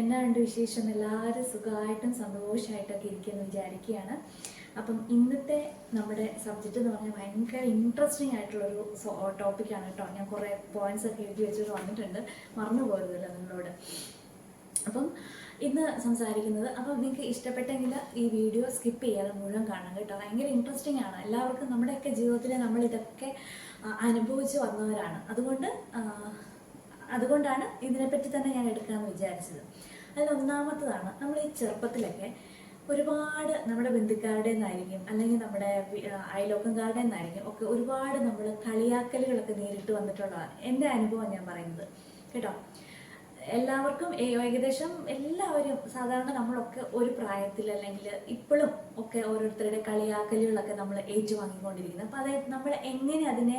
എന്നാണ്ട് വിശേഷം? എല്ലാവരും സുഖമായിട്ടും സന്തോഷമായിട്ടൊക്കെ ഇരിക്കുമെന്ന് വിചാരിക്കുകയാണ്. അപ്പം ഇന്നത്തെ നമ്മുടെ സബ്ജക്റ്റ് എന്ന് പറഞ്ഞാൽ ഭയങ്കര ഇൻട്രസ്റ്റിംഗ് ആയിട്ടുള്ളൊരു ടോപ്പിക്കാണ് കേട്ടോ. ഞാൻ കുറേ പോയിന്റ്സ് ഒക്കെ എഴുതി വെച്ചിട്ട് വന്നിട്ടുണ്ട്. മറന്നു പോയതല്ലോ നിങ്ങളോട്. അപ്പം ഇന്ന് സംസാരിക്കുന്നത് അപ്പം നിങ്ങൾക്ക് ഇഷ്ടപ്പെട്ടെങ്കിൽ ഈ വീഡിയോ സ്കിപ്പ് ചെയ്യാതെ മുഴുവൻ കാണാം കേട്ടോ. ഭയങ്കര ഇൻട്രസ്റ്റിംഗ് ആണ്. എല്ലാവർക്കും നമ്മുടെയൊക്കെ ജീവിതത്തിൽ നമ്മൾ ഇതൊക്കെ അനുഭവിച്ചു വന്നവരാണ്. അതുകൊണ്ട് അതുകൊണ്ടാണ് ഇതിനെപ്പറ്റി തന്നെ ഞാൻ എടുക്കാമെന്ന് വിചാരിച്ചത്. അതിൽ ഒന്നാമത്തതാണ് നമ്മൾ ഈ ചെറുപ്പത്തിലൊക്കെ ഒരുപാട് നമ്മുടെ ബന്ധുക്കാരുടെ നിന്നായിരിക്കും അല്ലെങ്കിൽ നമ്മുടെ അയലോക്കംകാരുടെ നിന്നായിരിക്കും ഒക്കെ ഒരുപാട് നമ്മൾ കളിയാക്കലുകളൊക്കെ നേരിട്ട് വന്നിട്ടുള്ളതാണ്. എന്റെ അനുഭവം ഞാൻ പറയുന്നത്. കേട്ടോ? എല്ലാവർക്കും ഏകദേശം എല്ലാവരും സാധാരണ നമ്മളൊക്കെ ഒരു പ്രായത്തിൽ അല്ലെങ്കിൽ ഇപ്പോഴും ഒക്കെ ഓരോരുത്തരുടെ കളിയാക്കലുകളൊക്കെ നമ്മൾ ഏറ്റുവാങ്ങിക്കൊണ്ടിരിക്കുന്നത്. അപ്പം അതായത് നമ്മൾ എങ്ങനെ അതിനെ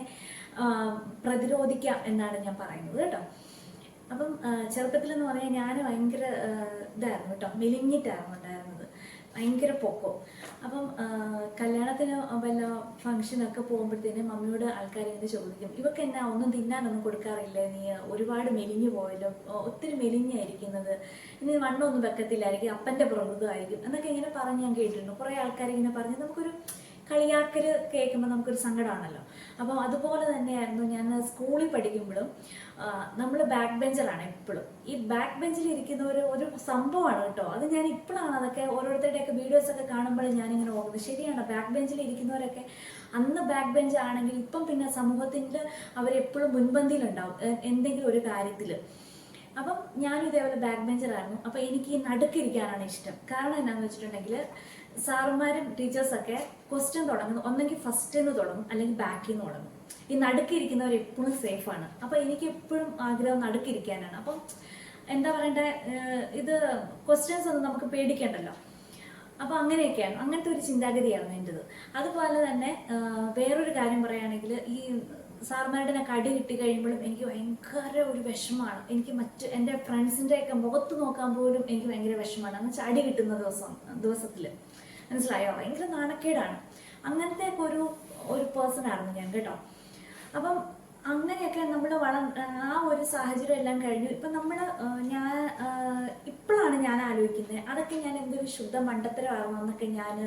പ്രതിരോധിക്കാം എന്നാണ് ഞാൻ പറയുന്നത് കേട്ടോ. അപ്പം ചെറുപ്പത്തിൽ എന്ന് പറഞ്ഞാൽ ഞാൻ ഭയങ്കര ഇതായിരുന്നു കേട്ടോ. മെലിഞ്ഞിട്ടായിരുന്നു ഭയങ്കര പൊക്കോ. അപ്പം കല്യാണത്തിന് വല്ല ഫംഗ്ഷനൊക്കെ പോകുമ്പോഴത്തേനും മമ്മിയോട് ആൾക്കാർ ഇങ്ങനെ ചോദിക്കും ഇവക്ക് എന്നാ ഒന്നും തിന്നാനൊന്നും കൊടുക്കാറില്ല നീ? ഒരുപാട് മെലിഞ്ഞു പോയല്ലോ. ഒത്തിരി മെലിഞ്ഞായിരിക്കുന്നത്. ഇനി വണ്ണമൊന്നും വെക്കത്തില്ലായിരിക്കും അപ്പന്റെ പ്രകൃതമായിരിക്കും എന്നൊക്കെ ഇങ്ങനെ പറഞ്ഞ് ഞാൻ കേട്ടിട്ടുണ്ട് കുറേ ആൾക്കാർ ഇങ്ങനെ പറഞ്ഞ്. നമുക്കൊരു കളിയാക്കൽ കേൾക്കുമ്പോൾ നമുക്കൊരു സങ്കടമാണല്ലോ. അപ്പം അതുപോലെ തന്നെയായിരുന്നു ഞാൻ സ്കൂളിൽ പഠിക്കുമ്പോഴും നമ്മൾ ബാക്ക് ബെഞ്ചറാണ് എപ്പോഴും ഈ ബാക്ക് ബെഞ്ചിൽ ഇരിക്കുന്ന ഒരു ഒരു സംഭവമാണ് കേട്ടോ. അത് ഞാൻ ഇപ്പോഴാണ് അതൊക്കെ ഓരോരുത്തരുടെയൊക്കെ വീഡിയോസ് ഒക്കെ കാണുമ്പോൾ ഞാനിങ്ങനെ ഓർക്കുന്നത്. ശരിയാണ് ബാക്ക് ബെഞ്ചിൽ ഇരിക്കുന്നവരൊക്കെ അന്ന് ബാക്ക് ബെഞ്ച് ആണെങ്കിൽ ഇപ്പം പിന്നെ സമൂഹത്തിന്റെ അവരെപ്പോഴും മുൻപന്തിയിലുണ്ടാവും എന്തെങ്കിലും ഒരു കാര്യത്തിൽ അപ്പം ഞാനും ഇതേപോലെ ബാക്ക് ബെഞ്ചറായിരുന്നു അപ്പം എനിക്ക് നടുക്കിരിക്കാനാണ് ഇഷ്ടം. കാരണം എന്താണെന്ന് വെച്ചിട്ടുണ്ടെങ്കിൽ സാറുമാരും ടീച്ചേഴ്സൊക്കെ ക്വസ്റ്റ്യൻ തുടങ്ങുന്നു. ഒന്നെങ്കിൽ ഫസ്റ്റ് നിന്ന് തുടങ്ങും അല്ലെങ്കിൽ ബാക്കിൽ നിന്ന് തുടങ്ങും. ഈ നടുക്കിരിക്കുന്നവർ എപ്പോഴും സേഫാണ് അപ്പം എനിക്ക് എപ്പോഴും ആഗ്രഹം നടുക്കിരിക്കാനാണ്. അപ്പം എന്താ പറയണ്ടേ ഇത് ക്വസ്റ്റ്യൻസ് ഒന്നും നമുക്ക് പേടിക്കണ്ടല്ലോ. അപ്പോൾ അങ്ങനെയൊക്കെയാണ്. അങ്ങനത്തെ ഒരു ചിന്താഗതിയാണ് എന്റെത്. അതുപോലെ തന്നെ വേറൊരു കാര്യം പറയുകയാണെങ്കിൽ ഈ സാർമാരുടെ കടി കിട്ടി കഴിയുമ്പോഴും എനിക്ക് ഭയങ്കര ഒരു വിഷമമാണ്. എനിക്ക് മറ്റ് എന്റെ ഫ്രണ്ട്സിന്റെ ഒക്കെ മുഖത്ത് നോക്കാൻ പോലും എനിക്ക് ഭയങ്കര വിഷമമാണ്. എന്ന് വെച്ചാൽ അടി കിട്ടുന്ന ദിവസം ദിവസത്തിൽ മനസ്സിലായോ? ഭയങ്കര നാണക്കേടാണ്. അങ്ങനത്തെ ഒക്കെ ഒരു ഒരു പേഴ്സൺ ആയിരുന്നു ഞാൻ കേട്ടോ. അപ്പം അങ്ങനെയൊക്കെ നമ്മൾ വള ആ ഒരു സാഹചര്യം എല്ലാം കഴിഞ്ഞു. ഇപ്പം നമ്മൾ ഞാൻ ഇപ്പോഴാണ് ഞാൻ ആലോചിക്കുന്നത് അതൊക്കെ ഞാൻ എന്തൊരു ശുദ്ധ മണ്ടത്തരമായിരുന്നു. എന്നൊക്കെ ഞാൻ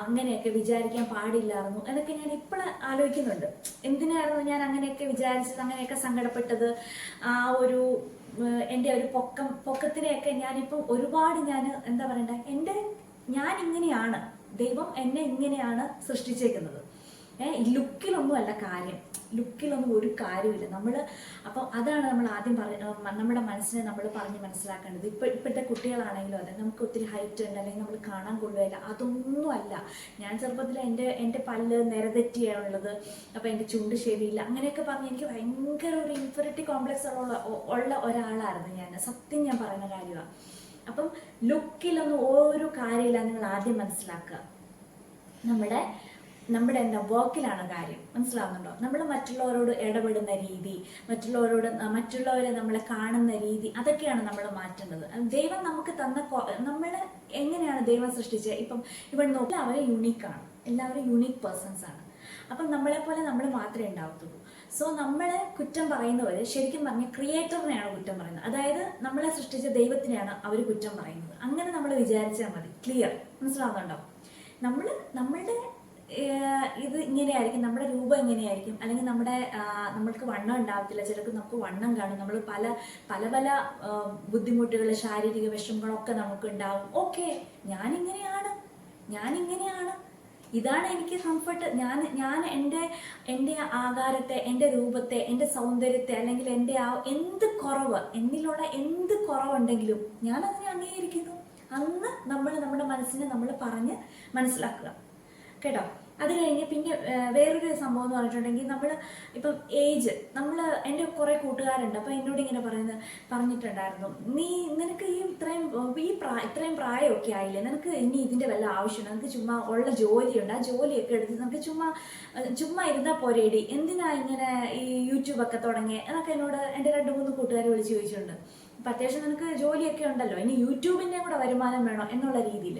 അങ്ങനെയൊക്കെ വിചാരിക്കാൻ പാടില്ലായിരുന്നു. എന്നൊക്കെ ഞാൻ ഇപ്പോൾ ആലോചിക്കുന്നുണ്ട്. എന്തിനായിരുന്നു ഞാൻ അങ്ങനെയൊക്കെ വിചാരിച്ചത് അങ്ങനെയൊക്കെ സങ്കടപ്പെട്ടത്? ആ ഒരു എന്റെ ഒരു പൊക്കം പൊക്കത്തിനെയൊക്കെ ഞാനിപ്പം ഒരുപാട് ഞാൻ എന്താ പറയണ്ടേ? എന്റെ ഞാൻ ഇങ്ങനെയാണ് ദൈവം എന്നെ ഇങ്ങനെയാണ് സൃഷ്ടിച്ചേക്കുന്നത്. ലുക്കിലൊന്നും അല്ല കാര്യം. ലുക്കിലൊന്നും ഒരു കാര്യമില്ല നമ്മൾ അപ്പോൾ അതാണ് നമ്മൾ ആദ്യം പറ നമ്മുടെ മനസ്സിനെ നമ്മൾ പറഞ്ഞ് മനസ്സിലാക്കേണ്ടത്. ഇപ്പൊ ഇപ്പോഴത്തെ കുട്ടികളാണെങ്കിലും അതെ നമുക്ക് ഒത്തിരി ഹൈറ്റ് ഉണ്ട് അല്ലെങ്കിൽ നമ്മൾ കാണാൻ കൊള്ളുകയില്ല. അതൊന്നും അല്ല. ഞാൻ ചെറുപ്പത്തിൽ എന്റെ എന്റെ പല്ല് നിരതെറ്റിയാണുള്ളത്. അപ്പോൾ എന്റെ ചുണ്ട് ശരിയില്ല. അങ്ങനെയൊക്കെ പറഞ്ഞ് എനിക്ക് ഭയങ്കര ഒരു ഇൻഫെറിറ്റി കോംപ്ലക്സ് ഉള്ള ഉള്ള ഒരാളായിരുന്നു ഞാൻ. സത്യം ഞാൻ പറയുന്ന കാര്യമാണ് അപ്പം ലുക്കിലൊന്നും ഓരോ കാര്യമില്ല നിങ്ങൾ ആദ്യം മനസ്സിലാക്കുക. നമ്മുടെ നമ്മുടെ എന്താ വർക്കിലാണ് കാര്യം. മനസ്സിലാവുന്നുണ്ടോ? നമ്മൾ മറ്റുള്ളവരോട് ഇടപെടുന്ന രീതി മറ്റുള്ളവരോട് മറ്റുള്ളവരെ നമ്മളെ കാണുന്ന രീതി അതൊക്കെയാണ് നമ്മൾ മാറ്റേണ്ടത് ദൈവം നമുക്ക് തന്ന നമ്മൾ എങ്ങനെയാണ് ദൈവം സൃഷ്ടിച്ചത്? ഇപ്പം ഇവിടെ നോക്കി അവരെ യുണീക്കാണ് എല്ലാവരും യുണീക്ക് പേഴ്സൺസ് ആണ്. അപ്പം നമ്മളെ പോലെ നമ്മൾ മാത്രമേ ഉണ്ടാവത്തുള്ളൂ. സോ നമ്മളെ കുറ്റം പറയുന്നവർ ശരിക്കും പറഞ്ഞ ക്രിയേറ്ററിനെയാണ് കുറ്റം പറയുന്നത്. അതായത് നമ്മളെ സൃഷ്ടിച്ച ദൈവത്തിനെയാണ് അവർ കുറ്റം പറയുന്നത്. അങ്ങനെ നമ്മൾ വിചാരിച്ചാൽ മതി. ക്ലിയർ മനസ്സിലാവുന്നുണ്ടോ? നമ്മൾ നമ്മളുടെ ഇത് ഇങ്ങനെയായിരിക്കും നമ്മുടെ രൂപം ഇങ്ങനെയായിരിക്കും അല്ലെങ്കിൽ നമ്മുടെ നമ്മൾക്ക് വണ്ണം ഉണ്ടാവത്തില്ല ചിലർക്ക് നമുക്ക് വണ്ണം കാണും നമ്മൾ പല പല പല ബുദ്ധിമുട്ടുകൾ ശാരീരിക വിഷമങ്ങളൊക്കെ നമുക്ക് ഉണ്ടാവും. ഓക്കെ ഞാനിങ്ങനെയാണ്. ഞാനിങ്ങനെയാണ്. ഇതാണ് എനിക്ക് കംഫർട്ട് ഞാൻ ഞാൻ എന്റെ എന്റെ ആകാരത്തെ എന്റെ രൂപത്തെ എന്റെ സൗന്ദര്യത്തെ അല്ലെങ്കിൽ എന്റെ ആ എന്ത് കുറവ് എന്നിലുള്ള എന്ത് കുറവുണ്ടെങ്കിലും ഞാൻ അതിനെ അംഗീകരിക്കുന്നു. അന്ന് നമ്മൾ നമ്മുടെ മനസ്സിനെ നമ്മൾ പറഞ്ഞ് മനസ്സിലാക്കുക. കേട്ടോ? അത് കഴിഞ്ഞ് പിന്നെ വേറൊരു സംഭവം എന്ന് പറഞ്ഞിട്ടുണ്ടെങ്കിൽ നമ്മൾ ഇപ്പം ഏജ് നമ്മൾ എന്റെ കുറേ കൂട്ടുകാരുണ്ട്. അപ്പോൾ എന്നോട് ഇങ്ങനെ പറയുന്നത് പറഞ്ഞിട്ടുണ്ടായിരുന്നു നീ നിനക്ക് ഈ ഇത്രയും ഈ പ്രാ ഇത്രയും പ്രായമൊക്കെ ആയില്ലേ? നിനക്ക് ഇനി ഇതിന്റെ വല്ല ആവശ്യമുണ്ട് നിനക്ക് ചുമ്മാ ഉള്ള ജോലിയുണ്ട്. ആ ജോലിയൊക്കെ എടുത്ത് നിനക്ക് ചുമ്മാ ചുമ്മാ ഇരുന്നാൽ പോരേടി. എന്തിനാ ഇങ്ങനെ ഈ യൂട്യൂബൊക്കെ തുടങ്ങിയ? എന്നൊക്കെ എന്നോട് എന്റെ രണ്ട് മൂന്ന് കൂട്ടുകാർ വിളിച്ച് ചോദിച്ചിട്ടുണ്ട്. ഇപ്പം അത്യാവശ്യം നിനക്ക് ജോലിയൊക്കെ ഉണ്ടല്ലോ. ഇനി യൂട്യൂബിന്റെ കൂടെ വരുമാനം വേണം എന്നുള്ള രീതിയിൽ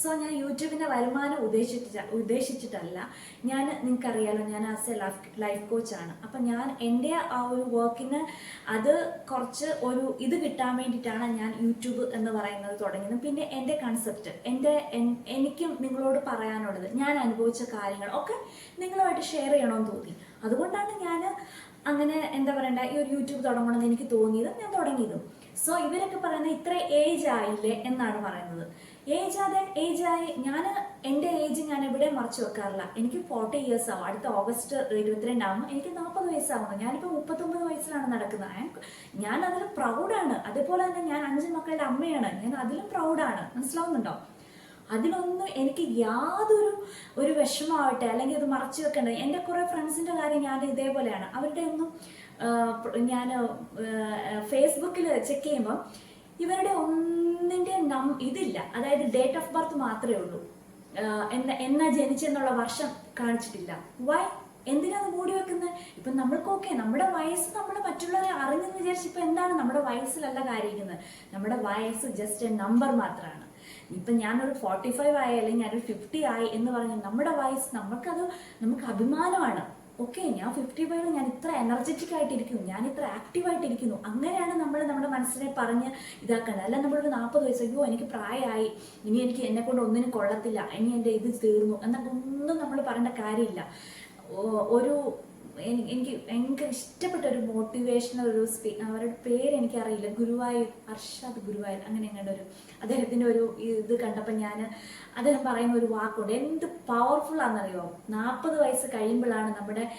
സോ ഞാൻ യൂട്യൂബിന്റെ വരുമാനം ഉദ്ദേശിച്ചിട്ട് ഉദ്ദേശിച്ചിട്ടല്ല. ഞാൻ നിങ്ങൾക്കറിയാലോ ഞാൻ ആസ് എ ലൈഫ് ലൈഫ് കോച്ചാണ് അപ്പം ഞാൻ എന്റെ ആ ഒരു വർക്കിന് അത് കുറച്ച് ഒരു ഇത് കിട്ടാൻ വേണ്ടിയിട്ടാണ് ഞാൻ യൂട്യൂബ് എന്ന് പറയുന്നത് തുടങ്ങിയത്. പിന്നെ എന്റെ കൺസെപ്റ്റ് എന്റെ എനിക്കും നിങ്ങളോട് പറയാനുള്ളത് ഞാൻ അനുഭവിച്ച കാര്യങ്ങൾ ഒക്കെ നിങ്ങളുമായിട്ട് ഷെയർ ചെയ്യണമെന്ന് തോന്നി. അതുകൊണ്ടാണ് ഞാൻ അങ്ങനെ എന്താ പറയണ്ട ഈ ഒരു യൂട്യൂബ് തുടങ്ങണമെന്ന് എനിക്ക് തോന്നിയതും ഞാൻ തുടങ്ങിയതും. സോ ഇവരൊക്കെ പറയുന്നത് ഇത്ര ഏജ് ആയില്ലേ എന്നാണ് പറയുന്നത്. ഏജ് ആതെ ഏജ് ആയി ഞാൻ എന്റെ ഏജ് ഞാൻ എവിടെ മറച്ചു വെക്കാറില്ല. എനിക്ക് ഫോർട്ടി ഇയേഴ്സ് ആവും. അടുത്ത ഓഗസ്റ്റ് ഇരുപത്തിരണ്ട് ആവും എനിക്ക് നാൽപ്പത് വയസ്സാവുന്നു. ഞാനിപ്പോൾ മുപ്പത്തൊമ്പത് വയസ്സിലാണ് നടക്കുന്നത്. ഞാൻ അതിൽ പ്രൗഡാണ് അതേപോലെ തന്നെ ഞാൻ അഞ്ച് മക്കളുടെ അമ്മയാണ്. ഞാൻ അതിലും പ്രൗഡാണ് മനസ്സിലാവുന്നുണ്ടോ? അതിലൊന്നും എനിക്ക് യാതൊരു ഒരു വിഷമമാവട്ടെ അല്ലെങ്കിൽ അത് മറച്ചു വെക്കേണ്ട. എന്റെ കുറേ ഫ്രണ്ട്സിന്റെ കാര്യം ഞാൻ ഇതേപോലെയാണ്. അവരുടെ ഒന്നും ഞാൻ ഫേസ്ബുക്കിൽ ചെക്ക് ചെയ്യുമ്പോൾ ഇവരുടെ ഒന്നിന്റെ നം ഇതില്ല. അതായത് ഡേറ്റ് ഓഫ് ബർത്ത് മാത്രമേ ഉള്ളൂ. എന്ന എന്നാ ജനിച്ചെന്നുള്ള വർഷം കാണിച്ചിട്ടില്ല. വൈ? എന്തിനാണ് മൂടി വെക്കുന്നത് ഇപ്പം നമ്മൾക്കൊക്കെ നമ്മുടെ വയസ്സ് നമ്മൾ മറ്റുള്ളവരെ അറിഞ്ഞെന്ന് വിചാരിച്ചപ്പോൾ എന്താണ് നമ്മുടെ വയസ്സിലല്ല കാര്യിക്കുന്നത് നമ്മുടെ വയസ്സ് ജസ്റ്റ് എ നമ്പർ മാത്രമാണ്. ഇപ്പം ഞാനൊരു ഫോർട്ടി ഫൈവ് ആയി അല്ലെങ്കിൽ ഞാനൊരു ഫിഫ്റ്റി ആയി എന്ന് പറഞ്ഞാൽ നമ്മുടെ വയസ്സ് നമുക്കത് നമുക്ക് അഭിമാനമാണ്. ഓക്കെ ഞാൻ ഫിഫ്റ്റി ഫൈവ് ഞാൻ ഇത്ര എനർജറ്റിക് ആയിട്ടിരിക്കുന്നു. ഞാൻ ഇത്ര ആക്റ്റീവ് ആയിട്ടിരിക്കുന്നു. അങ്ങനെയാണ് നമ്മൾ നമ്മുടെ മനസ്സിനെ പറഞ്ഞ് ഇതാക്കേണ്ടത് അല്ല നമ്മളൊരു നാൽപ്പത് വയസ്സ് അയ്യോ എനിക്ക് പ്രായമായി. ഇനി എനിക്ക് എന്നെ കൊണ്ട് ഒന്നിനും കൊള്ളത്തില്ല. ഇനി എന്റെ ഇത് തീർന്നു. എന്നൊക്കെ ഒന്നും നമ്മൾ പറയേണ്ട കാര്യമില്ല. ഒരു എനി- എനിക്ക് ഭയങ്കര ഇഷ്ടപ്പെട്ട ഒരു മോട്ടിവേഷണൽ ഒരു സ്പീ അവരുടെ പേര് എനിക്കറിയില്ല. ഗുരുവായൂർ അർഷാദ് ഗുരുവായൂർ അങ്ങനെ എങ്ങാണ്ട് ഒരു അദ്ദേഹത്തിന്റെ ഒരു ഇത് കണ്ടപ്പോൾ ഞാൻ അദ്ദേഹം പറയുന്ന ഒരു വാക്കുണ്ട്. എന്ത് പവർഫുൾ ആണെന്നറിയോ? നാൽപ്പത് വയസ്സ് കഴിയുമ്പോഴാണ് നമ്മുടെ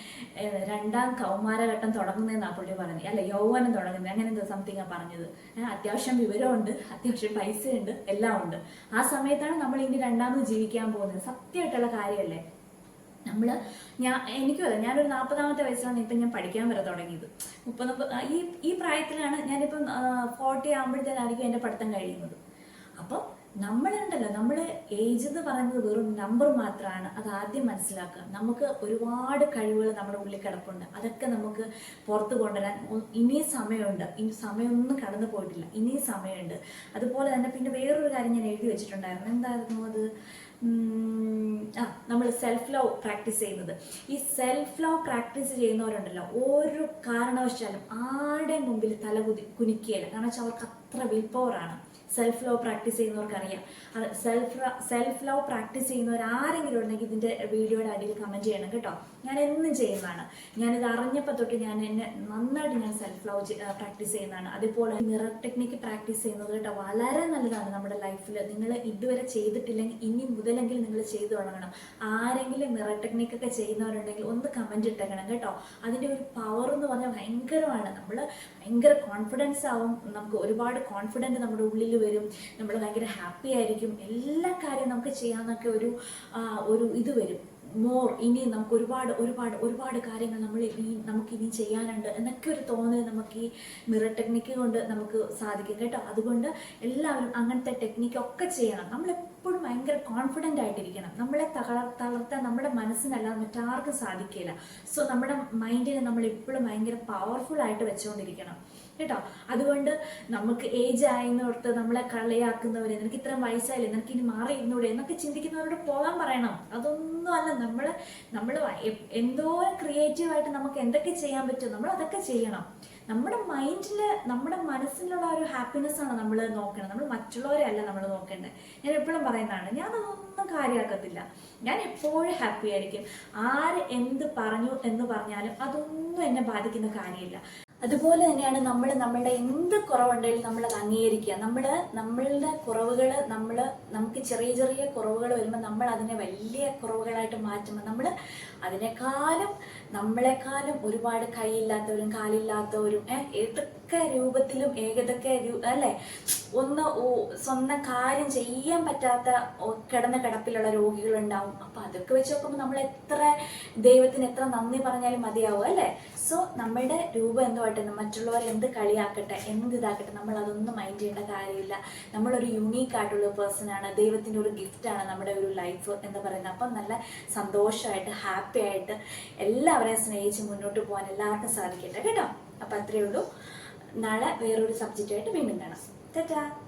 രണ്ടാം കൗമാരഘട്ടം തുടങ്ങുന്നതെന്നാണ് പുള്ളി പറഞ്ഞത്. അല്ല യൗവനം തുടങ്ങുന്നത്. അങ്ങനെ എന്തോ സംതിങ് പറഞ്ഞത്. അത്യാവശ്യം വിവരമുണ്ട് അത്യാവശ്യം പൈസയുണ്ട് എല്ലാം ഉണ്ട് ആ സമയത്താണ് നമ്മൾ ഇനി രണ്ടാമത് ജീവിക്കാൻ പോകുന്നത്. സത്യമായിട്ടുള്ള കാര്യമല്ലേ? നമ്മൾ ഞാൻ എനിക്കും അതെ ഞാനൊരു നാൽപ്പതാമത്തെ വയസ്സിലാണ് ഇപ്പം ഞാൻ പഠിക്കാൻ വരെ തുടങ്ങിയത്. മുപ്പത് ഈ ഈ പ്രായത്തിലാണ് ഞാനിപ്പം ഫോർട്ടി ആകുമ്പോഴത്തേനായിരിക്കും എന്റെ പഠിത്തം കഴിയുന്നത്. അപ്പോൾ നമ്മളുണ്ടല്ലോ നമ്മൾ ഏജ് എന്ന് പറയുന്നത് വെറും നമ്പർ മാത്രമാണ് അത് ആദ്യം മനസ്സിലാക്കുക. നമുക്ക് ഒരുപാട് കഴിവുകൾ നമ്മുടെ ഉള്ളിൽ കിടപ്പുണ്ട്. അതൊക്കെ നമുക്ക് പുറത്ത് കൊണ്ടുവരാൻ ഇനിയും സമയമുണ്ട്. ഇനി സമയമൊന്നും കടന്നു പോയിട്ടില്ല. ഇനിയും സമയമുണ്ട്. അതുപോലെ തന്നെ പിന്നെ വേറൊരു കാര്യം ഞാൻ എഴുതി വെച്ചിട്ടുണ്ടായിരുന്നു. എന്തായിരുന്നു അത്? സെൽഫ് ലവ് പ്രാക്ടീസ് ചെയ്യുന്നത്. ഈ സെൽഫ് ലവ് പ്രാക്ടീസ് ചെയ്യുന്നവരുണ്ടല്ലോ ഓരോ കാരണവശാലും ആരുടെ മുമ്പിൽ തല കുതി കുനിക്കുകയില്ല. കാരണം വെച്ചാൽ അവർക്ക് അത്ര വിൽ പവറാണ് സെൽഫ് ലവ് പ്രാക്ടീസ് ചെയ്യുന്നവർക്ക് അറിയാം അത് സെൽഫ് സെൽഫ് ലവ് പ്രാക്ടീസ് ചെയ്യുന്നവർ ആരെങ്കിലും ഉണ്ടെങ്കിൽ ഇതിന്റെ വീഡിയോയുടെ അടിയിൽ കമന്റ് ചെയ്യണം കേട്ടോ. ഞാൻ എന്നും ചെയ്യുന്നതാണ്. ഞാനിത് അറിഞ്ഞപ്പോൾ തൊട്ട് ഞാൻ എന്നെ നന്നായിട്ട് ഞാൻ സെൽഫ് ലവ് പ്രാക്ടീസ് ചെയ്യുന്നതാണ്. അതുപോലെ മിറർ ടെക്നിക്ക് പ്രാക്ടീസ് ചെയ്യുന്നത് കേട്ടോ വളരെ നല്ലതാണ് നമ്മുടെ ലൈഫിൽ നിങ്ങൾ ഇതുവരെ ചെയ്തിട്ടില്ലെങ്കിൽ ഇനി മുതലെങ്കിലും നിങ്ങൾ ചെയ്തു തുടങ്ങണം. ആരെങ്കിലും മിറർ ടെക്നിക്കൊക്കെ ചെയ്യുന്നവരുണ്ടെങ്കിൽ ഒന്ന് കമന്റ് ഇട്ടേക്കണം കേട്ടോ. അതിന്റെ ഒരു പവർ എന്ന് പറഞ്ഞാൽ ഭയങ്കരമാണ്. നമ്മൾ ഭയങ്കര കോൺഫിഡൻസ് ആവും. നമുക്ക് ഒരുപാട് കോൺഫിഡന്റ് നമ്മുടെ ഉള്ളിൽ വരും. നമ്മൾ ഭയങ്കര ഹാപ്പി ആയിരിക്കും. എല്ലാ കാര്യവും നമുക്ക് ചെയ്യാമെന്നൊക്കെ ഒരു ഒരു ഇത് വരും. മോർ ഇനി നമുക്ക് ഒരുപാട് ഒരുപാട് ഒരുപാട് കാര്യങ്ങൾ നമ്മൾ ഇനി നമുക്ക് ഇനി ചെയ്യാനുണ്ട് എന്നൊക്കെ ഒരു തോന്നൽ നമുക്ക് ഈ മിറർ ടെക്നിക്ക് കൊണ്ട് നമുക്ക് സാധിക്കും കേട്ടോ. അതുകൊണ്ട് എല്ലാവരും അങ്ങനത്തെ ടെക്നിക്കൊക്കെ ചെയ്യണം. നമ്മൾ എപ്പോഴും ഭയങ്കര കോൺഫിഡന്റ് ആയിട്ടിരിക്കണം. നമ്മളെ തകർ തളർത്താൻ നമ്മുടെ മനസ്സിനല്ലാതെ മറ്റാർക്കും സാധിക്കില്ല സോ നമ്മുടെ മൈൻഡിനെ നമ്മൾ എപ്പോഴും ഭയങ്കര പവർഫുൾ ആയിട്ട് വെച്ചുകൊണ്ടിരിക്കണം കേട്ടോ? അതുകൊണ്ട് നമുക്ക് ഏജ് ആയെന്നോർത്ത് നമ്മളെ കളിയാക്കുന്നവരെ നിനക്ക് ഇത്ര വയസ്സായില്ലേ നിനക്ക് ഇനി മാറി ഇരുന്നൂടെ എന്നൊക്കെ ചിന്തിക്കുന്നവരോട് പോകാൻ പറയണം. അതൊന്നും അല്ല. നമ്മൾ നമ്മൾ എന്തോരം ക്രിയേറ്റീവായിട്ട് നമുക്ക് എന്തൊക്കെ ചെയ്യാൻ പറ്റും നമ്മൾ അതൊക്കെ ചെയ്യണം. നമ്മുടെ മൈൻഡിൽ നമ്മുടെ മനസ്സിലുള്ള ഒരു ഹാപ്പിനെസ് ആണ് നമ്മൾ നോക്കേണ്ടത് നമ്മൾ മറ്റുള്ളവരെ അല്ല നമ്മൾ നോക്കേണ്ടത്. ഞാൻ എപ്പോഴും പറയുന്നതാണ് ഞാൻ അതൊന്നും കാര്യമാക്കത്തില്ല ഞാൻ എപ്പോഴും ഹാപ്പി ആയിരിക്കും. ആര് എന്ത് പറഞ്ഞു എന്ന് പറഞ്ഞാലും അതൊന്നും എന്നെ ബാധിക്കുന്ന കാര്യമില്ല. അതുപോലെ തന്നെയാണ് നമ്മൾ നമ്മളുടെ എന്ത് കുറവുണ്ടെങ്കിലും നമ്മൾ അത് അംഗീകരിക്കുക. നമ്മൾ നമ്മളുടെ കുറവുകൾ നമ്മൾ നമുക്ക് ചെറിയ ചെറിയ കുറവുകൾ വരുമ്പോൾ നമ്മൾ അതിനെ വലിയ കുറവുകളായിട്ട് മാറ്റുമ്പോൾ നമ്മൾ അതിനേക്കാളും നമ്മളെക്കാളും ഒരുപാട് കൈയില്ലാത്തവരും കാലില്ലാത്തവരും ഏതൊക്കെ രൂപത്തിലും ഏകതൊക്കെ അല്ലേ? ഒന്ന് സ്വന്തം കാര്യം ചെയ്യാൻ പറ്റാത്ത കിടന്ന കിടപ്പിലുള്ള രോഗികളുണ്ടാവും. അപ്പൊ അതൊക്കെ വെച്ച് നോക്കുമ്പോൾ നമ്മൾ എത്ര ദൈവത്തിന് എത്ര നന്ദി പറഞ്ഞാലും മതിയാവും അല്ലേ? സോ നമ്മുടെ രൂപം എന്തുമായിട്ട് മറ്റുള്ളവർ എന്ത് കളിയാക്കട്ടെ? എന്ത് ഇതാക്കട്ടെ? നമ്മൾ അതൊന്നും മൈൻഡ് ചെയ്യേണ്ട കാര്യമില്ല. നമ്മളൊരു യുണീക്ക് ആയിട്ടുള്ള പേഴ്സൺ ആണ്. ദൈവത്തിന്റെ ഒരു ഗിഫ്റ്റ് ആണ് നമ്മുടെ ഒരു ലൈഫ് എന്ന് പറയുന്നത്. അപ്പം നല്ല സന്തോഷമായിട്ട് ഹാപ്പി ആയിട്ട് എല്ലാവരെയും സ്നേഹിച്ച് മുന്നോട്ട് പോകാൻ എല്ലാവർക്കും സാധിക്കട്ടെ. കേട്ടോ? അപ്പം അത്രയേ ഉള്ളൂ. നാളെ വേറൊരു സബ്ജക്റ്റായിട്ട് വീണ്ടും കാണാം. ടാറ്റാ!